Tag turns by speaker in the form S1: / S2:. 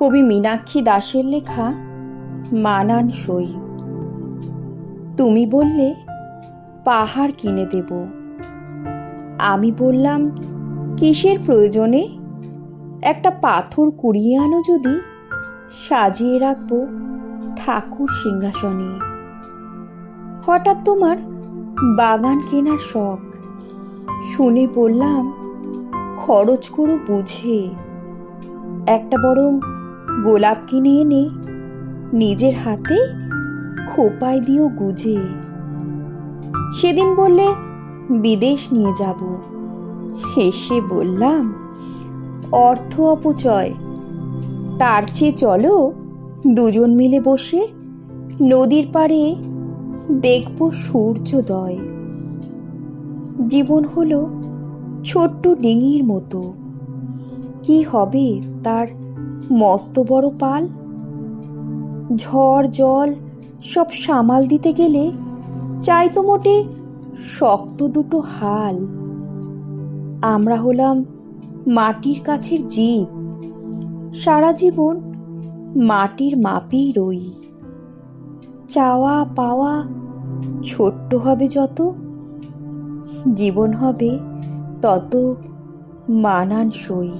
S1: কবি মীনাক্ষী দাসের লেখা মানান সই। তুমি বললে, পাহাড় কিনে দেব। আমি বললাম, কিসের প্রয়োজনে? একটা পাথর কুড়িয়ে আনো যদি, সাজিয়ে রাখব ঠাকুর সিংহাসনে। হঠাৎ তোমার বাগান কেনার শখ। শুনে বললাম, খরচ করো বুঝে। একটা বরং গোলাপ কিনে এনে নিজের হাতে খোপায় দিও গুজে। সেদিন বললে, বিদেশ নিয়ে যাব। হেসে বললাম, অর্থ অপচয়। তার চেয়ে চলো, দুজন মিলে বসে নদীর পাড়ে দেখব সূর্যোদয়। জীবন হলো ছোট্ট ডিঙির মতো। কি হবে তার মস্ত বড় পাল। ঝড়, জল সব সামাল দিতে গেলে চাই তো মোটে শক্ত দুটো হাল। আমরা হলাম মাটির কাছের জীব। সারা জীবন মাটির মাপেই রই। চাওয়া পাওয়া ছোট্ট হবে যত, জীবন হবে তত মানানসই।